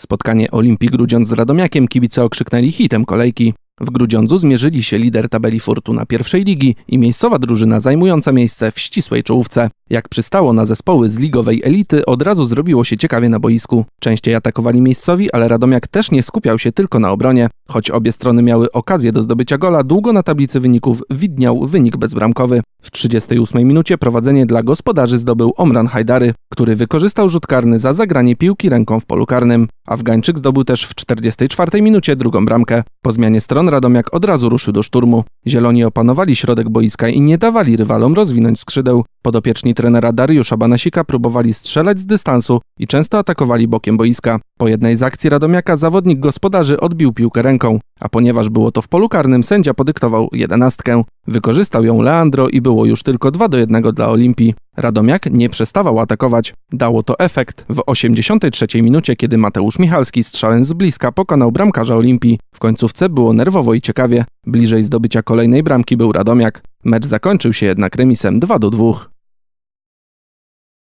Spotkanie Olimpii Grudziądz z Radomiakiem kibice okrzyknęli hitem kolejki. W Grudziądzu zmierzyli się lider tabeli Fortuna pierwszej ligi i miejscowa drużyna zajmująca miejsce w ścisłej czołówce. Jak przystało na zespoły z ligowej elity, od razu zrobiło się ciekawie na boisku. Częściej atakowali miejscowi, ale Radomiak też nie skupiał się tylko na obronie. Choć obie strony miały okazję do zdobycia gola, długo na tablicy wyników widniał wynik bezbramkowy. W 38 minucie prowadzenie dla gospodarzy zdobył Omran Hajdary, który wykorzystał rzut karny za zagranie piłki ręką w polu karnym. Afgańczyk zdobył też w 44 minucie drugą bramkę. Po zmianie stron Radomiak od razu ruszył do szturmu. Zieloni opanowali środek boiska i nie dawali rywalom rozwinąć skrzydeł. Podopieczni trenera Dariusza Banasika próbowali strzelać z dystansu i często atakowali bokiem boiska. Po jednej z akcji Radomiaka zawodnik gospodarzy odbił piłkę ręką, a ponieważ było to w polu karnym, sędzia podyktował jedenastkę. Wykorzystał ją Leandro i było już tylko 2 do 1 dla Olimpii. Radomiak nie przestawał atakować. Dało to efekt. W 83 minucie, kiedy Mateusz Michalski strzałem z bliska pokonał bramkarza Olimpii. W końcówce było nerwowo i ciekawie. Bliżej zdobycia kolejnej bramki był Radomiak. Mecz zakończył się jednak remisem 2 do 2.